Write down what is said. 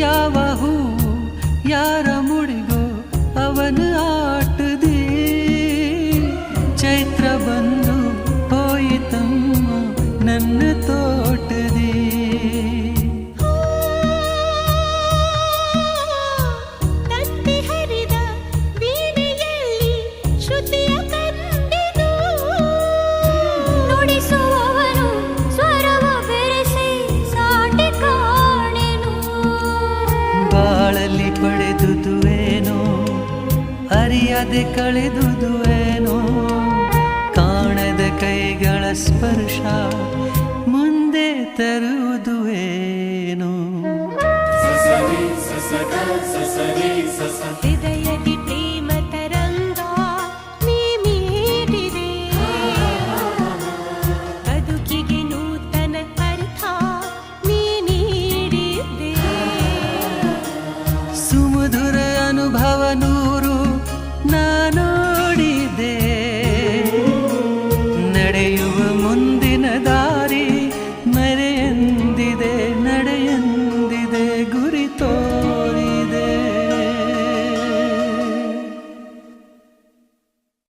ಯಾವಹೂ ಯಾರ ಮುಡಿಗೋ ಅವನ ಆಟದಿ ಚೈತ್ರ ಬಂದು ಹೋಯಿತಮ್ಮ ನನ್ನ ತೋ ತಿಳಿಯದೆ ಕಳೆದುದುವೇನು ಕಾಣದ ಕೈಗಳ ಸ್ಪರ್ಶ ಮುಂದೆ ತರುವುದುವೇನೋ ಹೃದಯದಿ ಪ್ರೇಮ ತರಂಗ ನೀ ಮೀಟಿದೆ ಬದುಕಿಗೆ ನೂತನ ಅರ್ಥ ನೀ ನೀಡಿದೆ. ಸುಮಧುರ